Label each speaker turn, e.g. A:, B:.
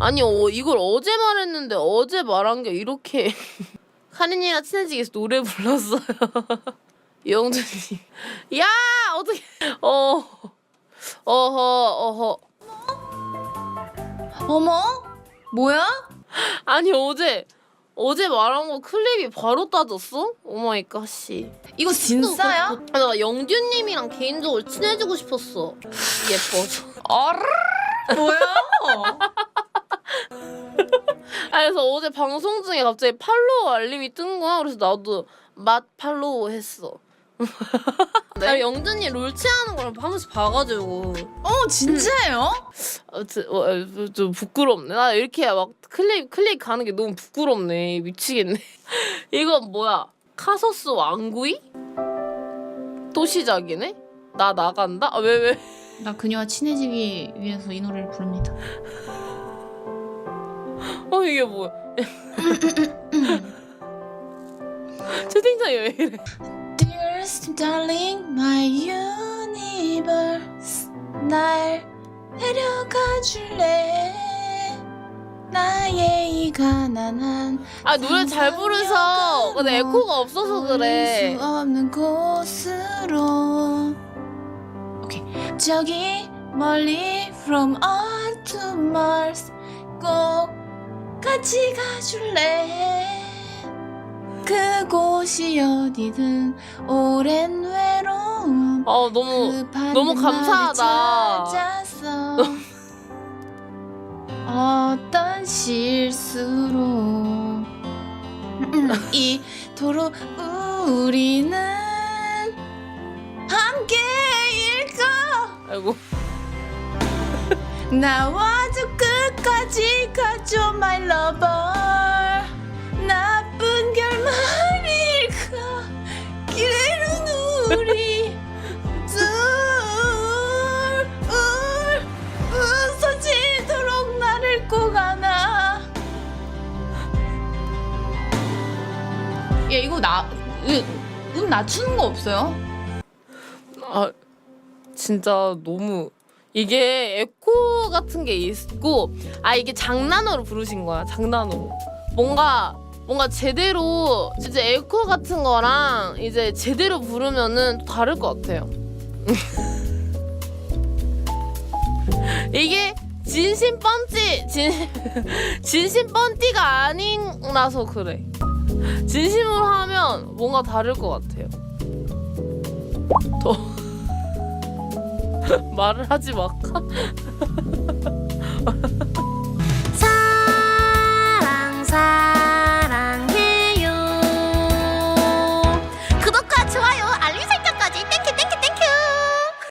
A: 아니 어, 이걸 어제 말했는데 어제 말한 게 이렇게 카린이랑 친해지기 위해서 노래 불렀어요. 영준님, 야 어떻게 어 어허 어허
B: 어머? 뭐야?
A: 아니 어제 어제 말한 거 클립이 바로 따졌어? 오마이갓 씨.
B: 이거 진짜야?
A: 아, 나 영준님이랑 개인적으로 친해지고 싶었어. 예뻐서.
B: 어르 뭐야?
A: 아 그래서 어제 방송 중에 갑자기 팔로우 알림이 뜬 거야. 그래서 나도 맛 팔로우 했어. 나 영준이 롤체하는 걸한 번씩 봐가지고
B: 어 진짜예요?
A: 어, 저, 어, 어, 좀 부끄럽네. 나 이렇게 막 클릭 클릭 가는 게 너무 부끄럽네. 미치겠네. 이건 뭐야? 카소스 왕구이? 또 시작이네? 나 나간다? 아, 왜 왜?
B: 나 그녀와 친해지기 위해서 이 노래를 부릅니다.
A: 어 이게 뭐야? 채팅창이 왜 이래?
B: Dearest darling, my universe 날 데려가 줄래? 나의 이 가난한
A: 아 노래 잘 부르셔. 근데 에코가 없어서 그래.
B: 수 없는 곳으로 오케이 저기 멀리 from Earth to Mars 꼭 같이 가줄래? 그곳이 어디든 오랜 외로움.
A: 아 너무
B: 그
A: 너무 감사하다.
B: 찾았어. 어떤 실수로. 이토록 우리는 함께일까
A: 아이고.
B: 나와줘 끝까지 가줘 my lover 나쁜 결말일까 기회는 우리 둘 웃어지도록 나를 꼭 안아 야 이거 나 음, 음 낮추는 거 없어요?
A: 아 진짜 너무 이게 에코 같은 게 있고 아 이게 장난으로 부르신 거야 장난으로. 뭔가 뭔가 제대로 진짜 에코 같은 거랑 이제 제대로 부르면은 또 다를 것 같아요. 이게 진심 뻔띠 진 진심 뻔띠가 아니라서 그래. 진심으로 하면 뭔가 다를 것 같아요. 더 말을 하지 마.